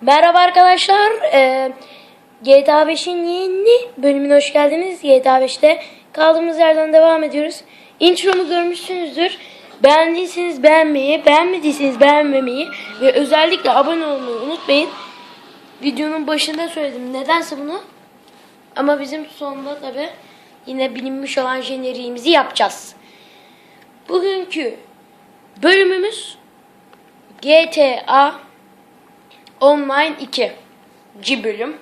Merhaba arkadaşlar. Ee, GTA 5'in yeni bölümüne hoş geldiniz. GTA 5'te kaldığımız yerden devam ediyoruz. Intromu görmüşsünüzdür. Beğendiyseniz beğenmeyi, beğenmediyseniz beğenmemeyi ve özellikle abone olmayı unutmayın. Videonun başında söyledim. Nedense bunu. Ama bizim sonunda tabi yine bilinmiş olan jeneriğimizi yapacağız. Bugünkü bölümümüz GTA Online 2 ci bölüm.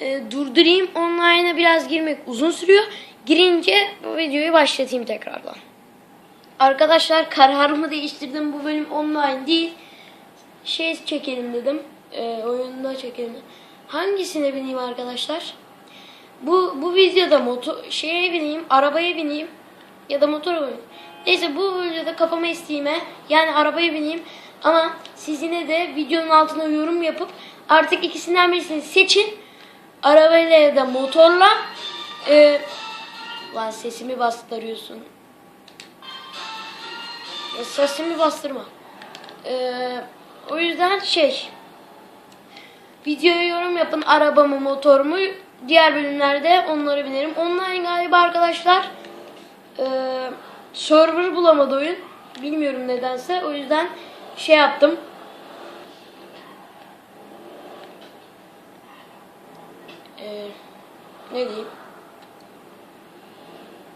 Ee, durdurayım. Online'a biraz girmek uzun sürüyor. Girince bu videoyu başlatayım tekrardan. Arkadaşlar kararımı değiştirdim. Bu bölüm online değil. Şey çekelim dedim. Ee, oyunda çekelim. Hangisine bineyim arkadaşlar? Bu bu videoda motor şeye bineyim, arabaya bineyim ya da motora bineyim. Neyse bu videoda kafama isteğime yani arabaya bineyim ama siz yine de videonun altına yorum yapıp artık ikisinden birisini seçin. Arabayla ya da motorla. Ee, lan sesimi bastırıyorsun. Sesimi bastırma. Ee, o yüzden şey videoya yorum yapın arabamı motorumu diğer bölümlerde onları binerim. Online galiba arkadaşlar ee, server bulamadı oyun. Bilmiyorum nedense. O yüzden şey yaptım. Ee, ne diyeyim?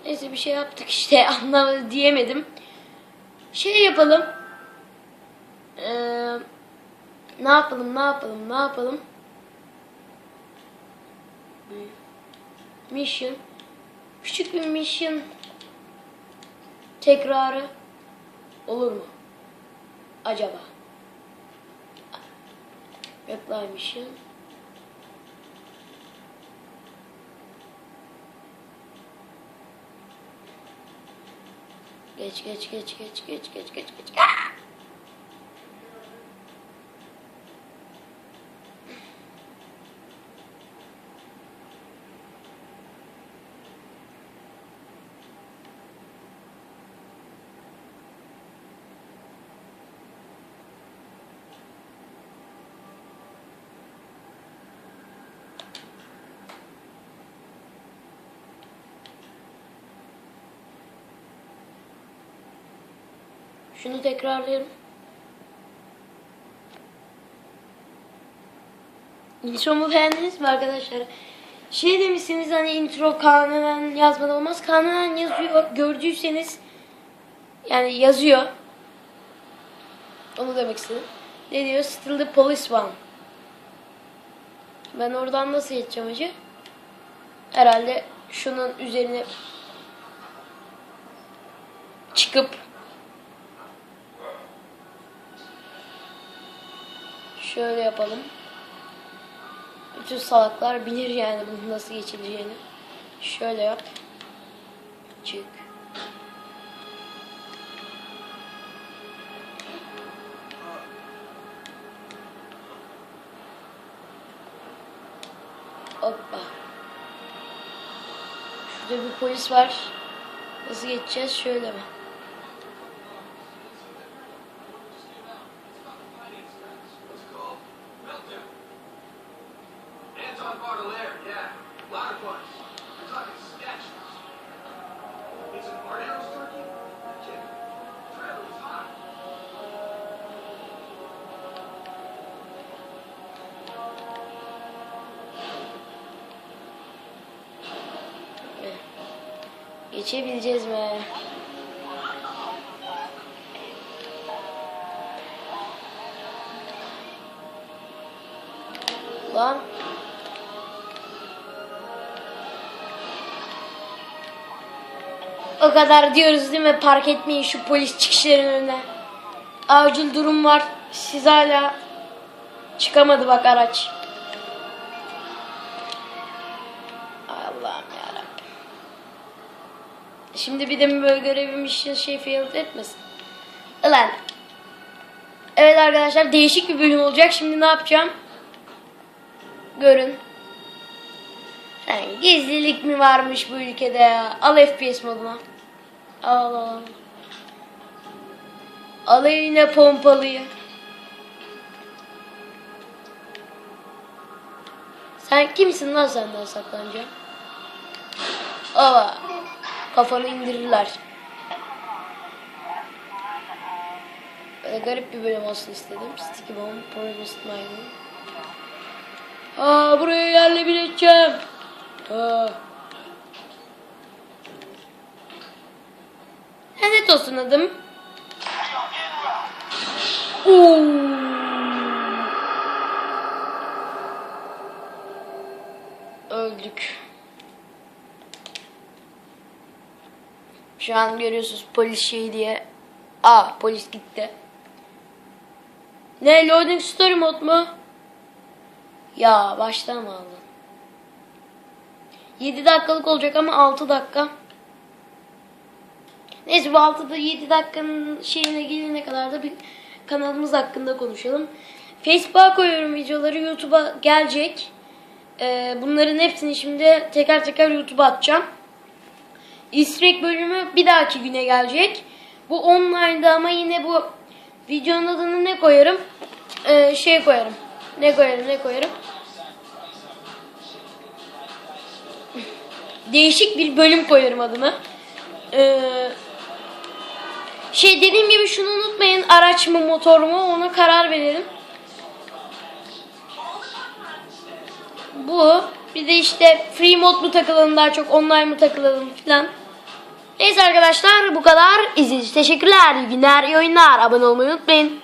Neyse bir şey yaptık işte anlamadı diyemedim. Şey yapalım. Ee, ne yapalım ne yapalım ne yapalım? Mission. Küçük bir mission tekrarı olur mu? Acaba? Reply mission. Geç geç geç geç geç geç geç geç. Ah! Şunu tekrarlayalım. Intromu beğendiniz mi arkadaşlar? Şey demişsiniz hani intro kanunen yazmadan olmaz. Kanunen yazıyor. Gördüyseniz yani yazıyor. Onu demek istedim. Ne diyor? Still the police one. Ben oradan nasıl geçeceğim acı? Herhalde şunun üzerine çıkıp Şöyle yapalım. Bütün salaklar bilir yani bunun nasıl geçileceğini. Şöyle yap. Çık. Hoppa. Şurada bir polis var. Nasıl geçeceğiz? Şöyle mi? Geçebileceğiz mi? Lan. O kadar diyoruz değil mi? Park etmeyin şu polis çıkışlarının önüne. Acil durum var. Siz hala çıkamadı bak araç. Şimdi bir de böyle görevim şey fail etmesin. Ulan. Evet arkadaşlar değişik bir bölüm olacak. Şimdi ne yapacağım? Görün. Yani gizlilik mi varmış bu ülkede ya? Al FPS moduna. Al al. Al yine pompalıyı. Sen kimsin lan senden saklanacağım? Aa, kafanı indirirler. Böyle garip bir bölüm olsun istedim. Sticky Bomb, Promised Maymun. Aa, buraya yerle bir edeceğim. Aa. Olsun adım. Oo. Öldük. Şu an görüyorsunuz polis şey diye. Aa polis gitti. Ne loading story mod mu? Ya baştan mı aldın? 7 dakikalık olacak ama 6 dakika. Neyse bu 6'da 7 dakikanın şeyine gelene kadar da bir kanalımız hakkında konuşalım. Facebook'a koyuyorum videoları YouTube'a gelecek. Ee, bunların hepsini şimdi teker teker YouTube'a atacağım. Egg bölümü bir dahaki güne gelecek. Bu online'da ama yine bu videonun adını ne koyarım? Ee, şey koyarım. Ne koyarım ne koyarım? Değişik bir bölüm koyarım adını. Ee, şey dediğim gibi şunu unutmayın. Araç mı motor mu ona karar verelim. Bu. Bir de işte free mod mu takılalım daha çok online mı takılalım filan. Neyse arkadaşlar bu kadar. İzlediğiniz teşekkürler. İyi günler, iyi oyunlar. Abone olmayı unutmayın.